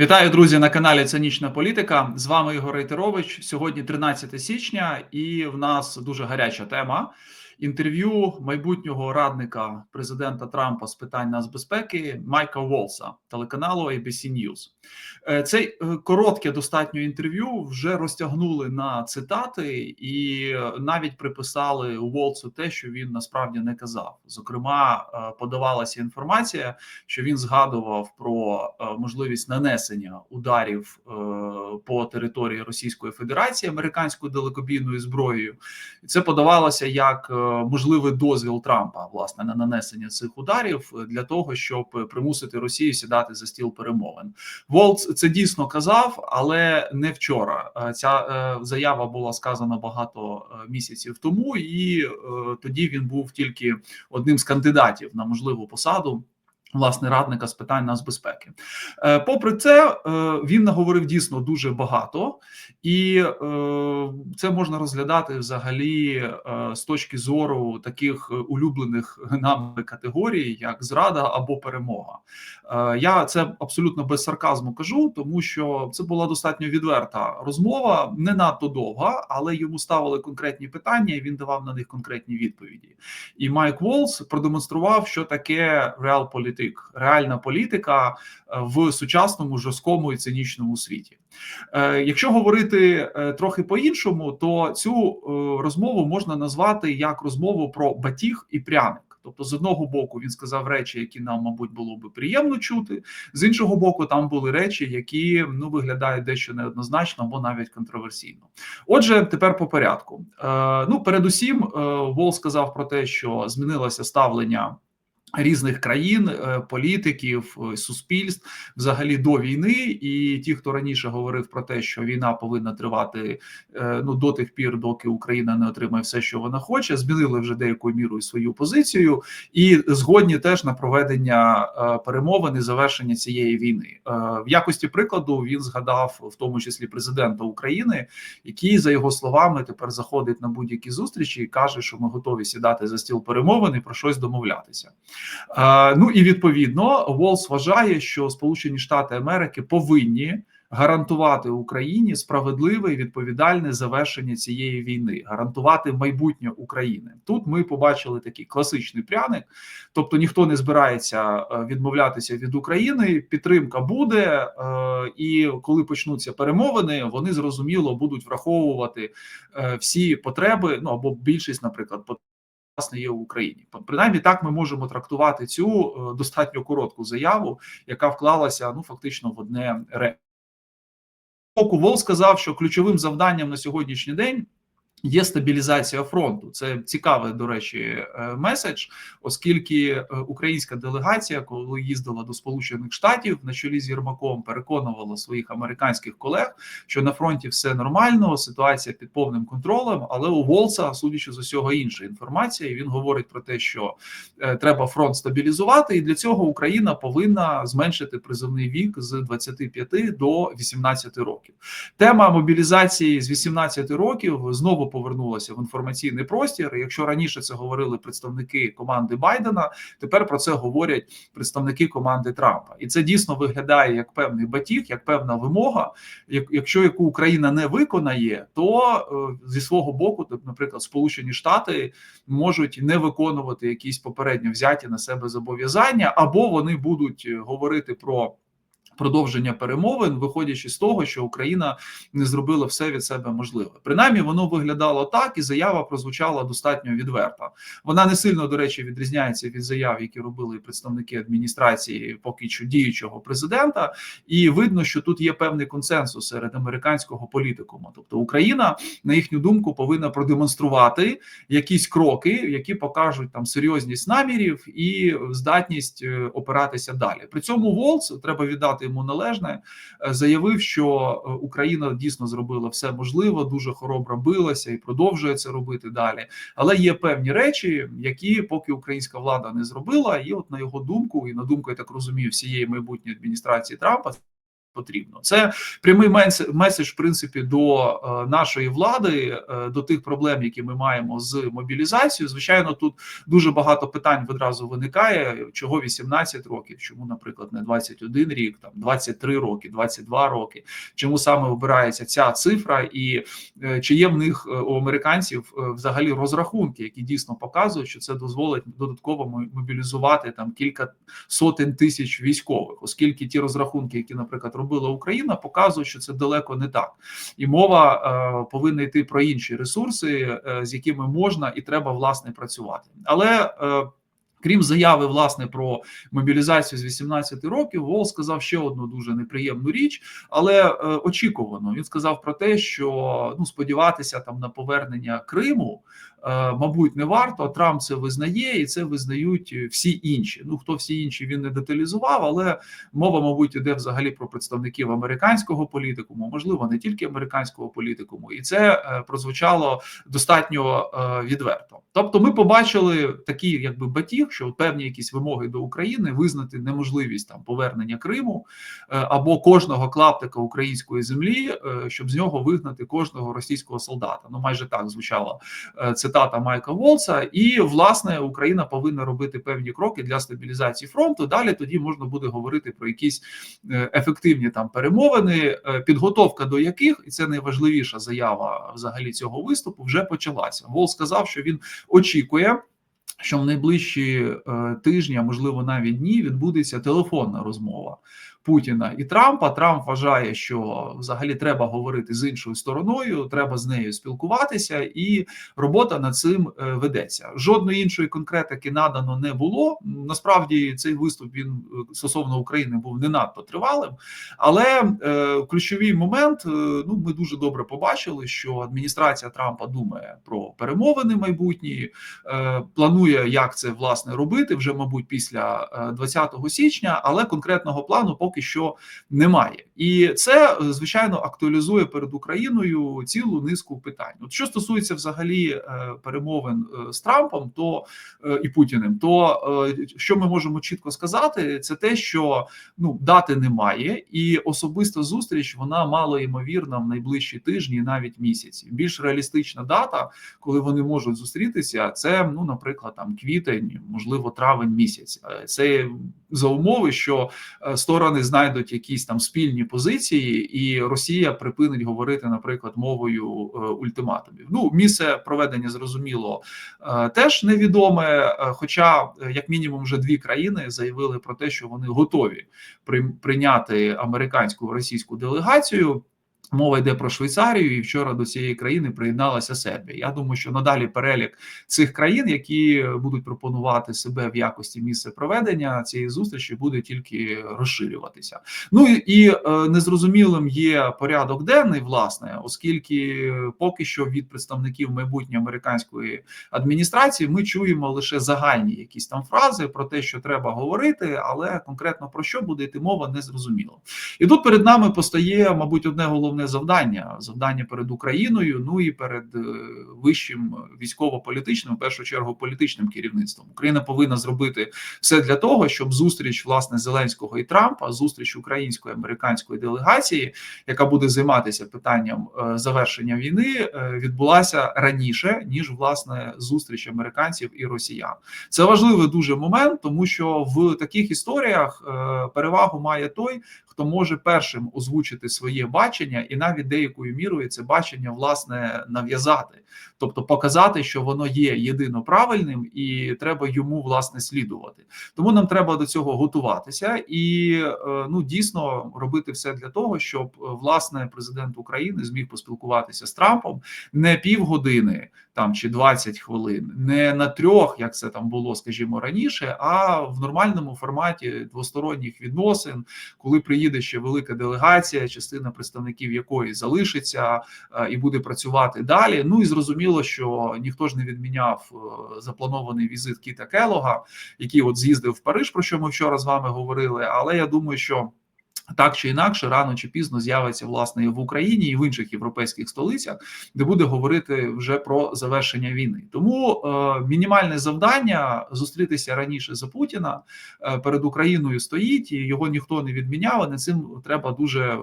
Вітаю, друзі, на каналі Цинічна Політика. З вами Ігор Рейтерович. Сьогодні 13 січня, і в нас дуже гаряча тема. Інтерв'ю майбутнього радника президента Трампа з питань нацбезпеки Майка Волса телеканалу ABC News. Е, Це е, коротке достатньо інтерв'ю вже розтягнули на цитати і навіть приписали Волсу те, що він насправді не казав. Зокрема, е, подавалася інформація, що він згадував про можливість нанесення ударів по території Російської Федерації американською далекобійною зброєю. Це подавалося як можливий дозвіл Трампа власне на нанесення цих ударів для того, щоб примусити Росію сідати за стіл перемовин. Волц це дійсно казав, але не вчора. Ця е, заява була сказана багато е, місяців тому, і е, тоді він був тільки одним з кандидатів на можливу посаду. Власне, радника з питань нацбезпеки. Е, попри це, е, він наговорив дійсно дуже багато, і е, це можна розглядати взагалі з точки зору таких улюблених нами категорій, як зрада або перемога. Я це абсолютно без сарказму кажу, тому що це була достатньо відверта розмова, не надто довга, але йому ставили конкретні питання, і він давав на них конкретні відповіді. І Майк Волс продемонстрував, що таке реал-політик політик, реальна політика е, в сучасному жорсткому і цинічному світі. Е, якщо говорити е, трохи по-іншому, то цю розмову можна назвати як розмову про батіг і пряник. Тобто, з одного боку, він сказав речі, які нам, мабуть, було би приємно чути. З іншого боку, там були речі, які ну виглядають дещо неоднозначно або навіть контроверсійно. Отже, тепер по порядку. Е, Ну, передусім, Вол сказав про те, що змінилося ставлення Різних країн, е, політиків, е, суспільств взагалі до війни, і ті, хто раніше говорив про те, що війна повинна тривати е, ну до тих пір, доки Україна не отримає все, що вона хоче, змінили вже деякою мірою свою позицію, і згодні теж на проведення перемовин і завершення цієї війни. В якості прикладу він згадав в тому числі президента України, який за його словами тепер заходить на будь-які зустрічі і каже, що ми готові сідати за стіл перемовин і про щось домовлятися. Ну і відповідно Волс вважає, що Сполучені Штати Америки повинні гарантувати Україні справедливе і відповідальне завершення цієї війни, гарантувати майбутнє України. Тут ми побачили такий класичний пряник, тобто ніхто не збирається е, відмовлятися від України. Підтримка буде, е, і коли почнуться перемовини, вони зрозуміло будуть враховувати е, всі потреби. Ну або більшість, наприклад, власне є в Україні. Принаймні так ми можемо трактувати цю е, достатньо коротку заяву, яка вклалася ну фактично в одне ре. Вол сказав, що ключовим завданням на сьогоднішній день Є стабілізація фронту. Це цікавий, до речі, е, меседж, оскільки е, українська делегація, коли їздила до Сполучених Штатів на чолі з Єрмаком, переконувала своїх американських колег, що на фронті все нормально, ситуація під повним контролем. Але у Волса, судячи з усього інша інформація, він говорить про те, що е, треба фронт стабілізувати, і для цього Україна повинна зменшити призовний вік з 25 до 18 років. Тема мобілізації з 18 років знову повернулася в інформаційний простір. Якщо раніше це говорили представники команди Байдена, тепер про це говорять представники команди Трампа, і це дійсно виглядає як певний батіг, як певна вимога. Якщо яку Україна не виконає, то е, зі свого боку, наприклад, Сполучені Штати можуть не виконувати якісь попередньо взяті на себе зобов'язання, або вони будуть е, говорити про продовження перемовин, виходячи з того, що Україна не зробила все від себе можливе. Принаймні, воно виглядало так, і заява прозвучала достатньо відверто. Вона не сильно до речі відрізняється від заяв, які робили представники адміністрації, поки що діючого президента, і видно, що тут є певний консенсус серед американського політикуму. Тобто Україна, на їхню думку, повинна продемонструвати якісь кроки, які покажуть там серйозність намірів і здатність е, опиратися далі. При цьому Волц треба віддати віддати йому належне, е, заявив, що е, Україна дійсно зробила все можливе, дуже хоробро билася і продовжує це робити далі. Але є певні речі, які поки українська влада не зробила, і от на його думку, і на думку я так розумію, всієї майбутньої адміністрації Трампа. Потрібно. Це прямий меседж, в принципі, до е, нашої влади, е, до тих проблем, які ми маємо з мобілізацією. Звичайно, тут дуже багато питань відразу виникає. Чого 18 років? Чому, наприклад, не 21 рік, там 23 роки, 22 роки? Чому саме обирається ця цифра, і е, чи є в них у американців взагалі розрахунки, які дійсно показують, що це дозволить додатково мобілізувати там кілька сотень тисяч військових, оскільки ті розрахунки, які, наприклад, робила Україна, показують, що це далеко не так, і мова е, повинна йти про інші ресурси, е, з якими можна і треба власне працювати, але е, Крім заяви власне про мобілізацію з 18 років, Вол сказав ще одну дуже неприємну річ, але е, очікувано. Він сказав про те, що ну сподіватися там на повернення Криму, мабуть, не варто. Трамп це визнає, і це визнають всі інші. Ну хто всі інші він не деталізував, але мова, мабуть, іде взагалі про представників американського політикуму, можливо, не тільки американського політикуму, і це е, прозвучало достатньо е, відверто. Тобто, ми побачили такі, якби батіг що певні якісь вимоги до України визнати неможливість там повернення Криму е, або кожного клаптика української землі, е, щоб з нього вигнати кожного російського солдата. Ну майже так звучала е, цитата Майка Волца. І власне Україна повинна робити певні кроки для стабілізації фронту. Далі тоді можна буде говорити про якісь ефективні там перемовини, підготовка до яких і це найважливіша заява взагалі цього виступу вже почалася. Вол сказав, що він очікує що в найближчі е, тижні, а можливо навіть дні, відбудеться телефонна розмова Путіна і Трампа. Трамп вважає, що взагалі треба говорити з іншою стороною, треба з нею спілкуватися, і робота над цим е, ведеться. Жодної іншої конкретики надано не було. Насправді цей виступ він е, стосовно України був не надто тривалим, але е, ключовий момент е, ну ми дуже добре побачили, що адміністрація Трампа думає про перемовини майбутні, е, планує, як це власне робити вже, мабуть, після 20 січня, але конкретного плану поки поки що немає, і це звичайно актуалізує перед Україною цілу низку питань. От що стосується взагалі е, перемовин е, з Трампом, то е, і Путіним, то що ми можемо чітко сказати, це те, що ну дати немає, і особиста зустріч вона мало ймовірна в найближчі тижні, навіть місяці. Більш реалістична дата, коли вони можуть зустрітися, це ну, наприклад, там квітень, можливо, травень місяць. Це за умови, що сторони знайдуть якісь там спільні позиції, і Росія припинить говорити, наприклад, мовою е, ультиматумів. Ну, місце проведення зрозуміло е, теж невідоме. Е, хоча, як мінімум, вже дві країни заявили про те, що вони готові прийняти американську російську делегацію. Мова йде про Швейцарію, і вчора до цієї країни приєдналася Сербія. Я думаю, що надалі перелік цих країн, які будуть пропонувати себе в якості місця проведення цієї зустрічі, буде тільки розширюватися. Ну і е, незрозумілим є порядок денний, власне, оскільки поки що від представників майбутньої американської адміністрації ми чуємо лише загальні якісь там фрази про те, що треба говорити, але конкретно про що буде йти мова, не зрозуміло. І тут перед нами постає, мабуть, одне головне головне завдання завдання перед Україною, ну і перед е, вищим військово-політичним, в першу чергу, політичним керівництвом. Україна повинна зробити все для того, щоб зустріч власне Зеленського і Трампа, зустріч української американської делегації, яка буде займатися питанням е, завершення війни, е, відбулася раніше ніж власне зустріч американців і росіян. Це важливий дуже момент, тому що в таких історіях перевагу має той, хто може першим озвучити своє бачення, і навіть деякою мірою це бачення власне нав'язати, тобто показати, що воно є єдино правильним, і треба йому власне слідувати. Тому нам треба до цього готуватися і е, ну дійсно робити все для того, щоб власне президент України зміг поспілкуватися з Трампом не півгодини там чи 20 хвилин, не на трьох, як це там було, скажімо, раніше, а в нормальному форматі двосторонніх відносин, коли приїде ще велика делегація, частина представників якої залишиться е, і буде працювати далі. Ну і зрозуміло, що ніхто ж не відміняв е, запланований візит Кіта Келога, який от з'їздив в Париж, про що ми вчора з вами говорили. Але я думаю, що Так чи інакше, рано чи пізно з'явиться власне і в Україні і в інших європейських столицях, де буде говорити вже про завершення війни. Тому е, мінімальне завдання зустрітися раніше за Путіна е, перед Україною стоїть, і його ніхто не відміняв. і Над цим треба дуже е,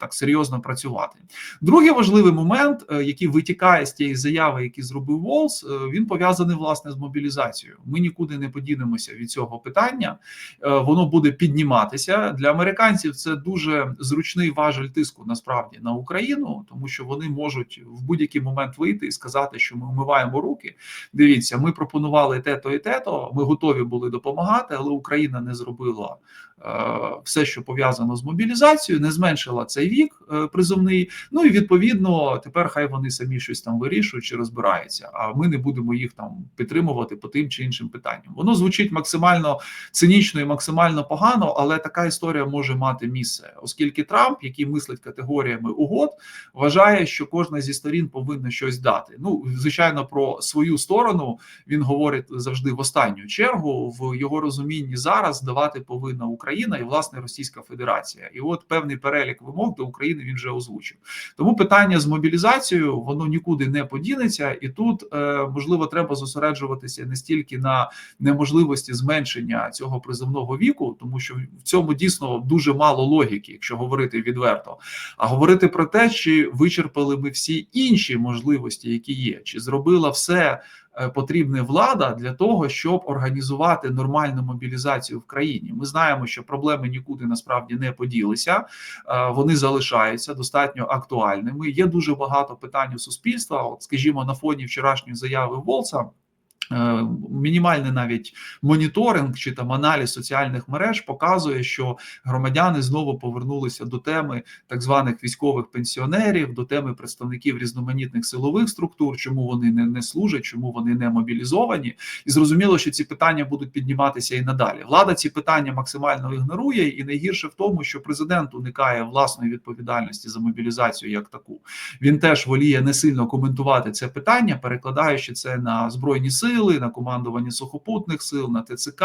так серйозно працювати. Другий важливий момент, е, який витікає з тієї заяви, які зробив Волс, е, він пов'язаний власне з мобілізацією. Ми нікуди не подінемося від цього питання. Е, воно буде підніматися для американців. Це дуже зручний важель тиску насправді на Україну, тому що вони можуть в будь-який момент вийти і сказати, що ми вмиваємо руки. Дивіться, ми пропонували те-то і те-то, Ми готові були допомагати, але Україна не зробила все, що пов'язано з мобілізацією, не зменшила цей вік е, призовний. Ну і відповідно тепер хай вони самі щось там вирішують чи розбираються. А ми не будемо їх там підтримувати по тим чи іншим питанням. Воно звучить максимально цинічно і максимально погано, але така історія може мати місце, оскільки Трамп, який мислить категоріями угод, вважає, що кожна зі сторін повинна щось дати. Ну звичайно, про свою сторону він говорить завжди в останню чергу. В його розумінні зараз давати повинна Україна і власне Російська Федерація. І от певний перелік вимог до України він вже озвучив. Тому питання з мобілізацією воно нікуди не подінеться, і тут е, можливо треба зосереджуватися не стільки на неможливості зменшення цього призовного віку, тому що в цьому дійсно дуже мало логіки, якщо говорити відверто, а говорити про те, чи вичерпали ми всі інші можливості, які є, чи зробила все е, потрібне влада для того, щоб організувати нормальну мобілізацію в країні. Ми знаємо, що проблеми нікуди насправді не поділися, е, вони залишаються достатньо актуальними. Є дуже багато питань у суспільства. От, скажімо, на фоні вчорашньої заяви Волца. Е, мінімальний навіть моніторинг чи там аналіз соціальних мереж показує, що громадяни знову повернулися до теми так званих військових пенсіонерів, до теми представників різноманітних силових структур, чому вони не, не служать, чому вони не мобілізовані, і зрозуміло, що ці питання будуть підніматися і надалі. Влада ці питання максимально ігнорує, і найгірше в тому, що президент уникає власної відповідальності за мобілізацію як таку. Він теж воліє не сильно коментувати це питання, перекладаючи це на збройні сили сили, на командування сухопутних сил, на ТЦК,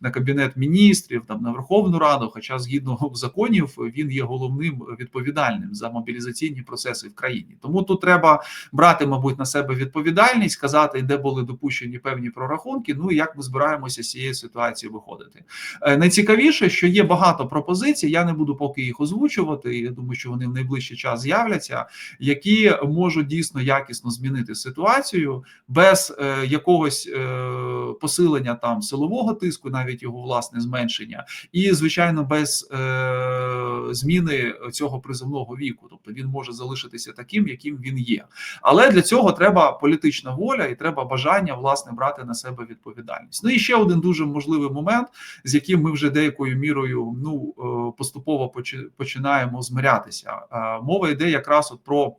на кабінет міністрів, там на Верховну Раду. Хоча, згідно законів, він є головним відповідальним за мобілізаційні процеси в країні. Тому тут треба брати, мабуть, на себе відповідальність, сказати, де були допущені певні прорахунки. Ну і як ми збираємося з цієї ситуації виходити. Е, найцікавіше, що є багато пропозицій. Я не буду поки їх озвучувати. Я думаю, що вони в найближчий час з'являться, які можуть дійсно якісно змінити ситуацію без е, якогось якогось е, посилення там силового тиску, навіть його власне зменшення, і звичайно, без е, зміни цього призовного віку, тобто він може залишитися таким, яким він є. Але для цього треба політична воля і треба бажання власне брати на себе відповідальність. Ну і ще один дуже можливий момент, з яким ми вже деякою мірою ну е, поступово починаємо змирятися. Мова йде якраз от про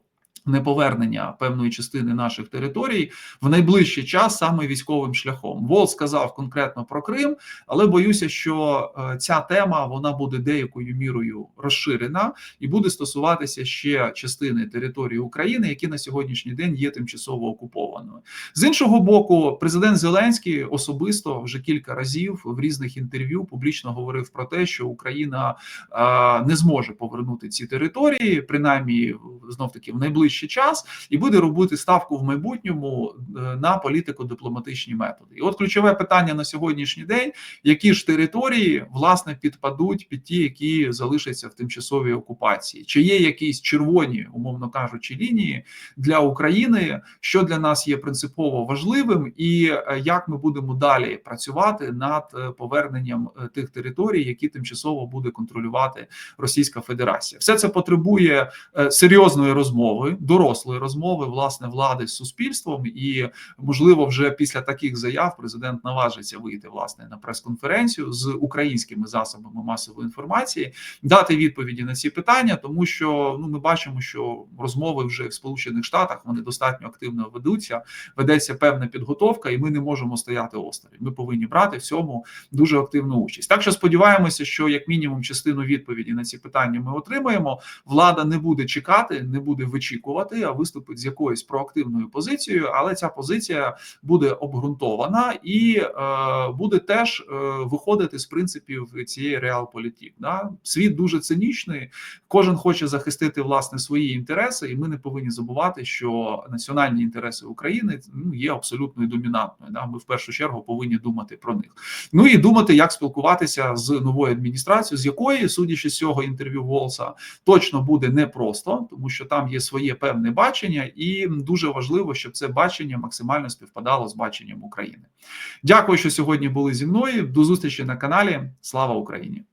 неповернення певної частини наших територій в найближчий час саме військовим шляхом. Вол сказав конкретно про Крим, але боюся, що е, ця тема вона буде деякою мірою розширена і буде стосуватися ще частини території України, які на сьогоднішній день є тимчасово окупованими. З іншого боку, президент Зеленський особисто вже кілька разів в різних інтерв'ю публічно говорив про те, що Україна е, не зможе повернути ці території, принаймні знов таки в найближчі найближчий час і буде робити ставку в майбутньому е, на політико-дипломатичні методи. І от ключове питання на сьогоднішній день: які ж території власне підпадуть під ті, які залишаться в тимчасовій окупації, чи є якісь червоні, умовно кажучи, лінії для України, що для нас є принципово важливим, і е, як ми будемо далі працювати над е, поверненням тих територій, які тимчасово буде контролювати Російська Федерація, все це потребує серйозної розмови дорослої розмови власне влади з суспільством, і можливо, вже після таких заяв президент наважиться вийти власне на прес-конференцію з українськими засобами масової інформації, дати відповіді на ці питання, тому що ну ми бачимо, що розмови вже в Сполучених Штатах вони достатньо активно ведуться. Ведеться певна підготовка, і ми не можемо стояти осторонь. Ми повинні брати в цьому дуже активну участь. Так що сподіваємося, що як мінімум частину відповіді на ці питання ми отримаємо. Влада не буде чекати, не буде вичікувати очікувати, а виступить з якоюсь проактивною позицією, але ця позиція буде обґрунтована і е, буде теж е, виходити з принципів цієї реалполітік. Да? Світ дуже цинічний, кожен хоче захистити власне свої інтереси, і ми не повинні забувати, що національні інтереси України ну, є абсолютною домінантною. Да? Ми в першу чергу повинні думати про них. Ну і думати, як спілкуватися з новою адміністрацією, з якої, судячи з цього інтерв'ю Волса, точно буде непросто, тому що там є своє певне бачення, і дуже важливо, щоб це бачення максимально співпадало з баченням України. Дякую, що сьогодні були зі мною. До зустрічі на каналі. Слава Україні!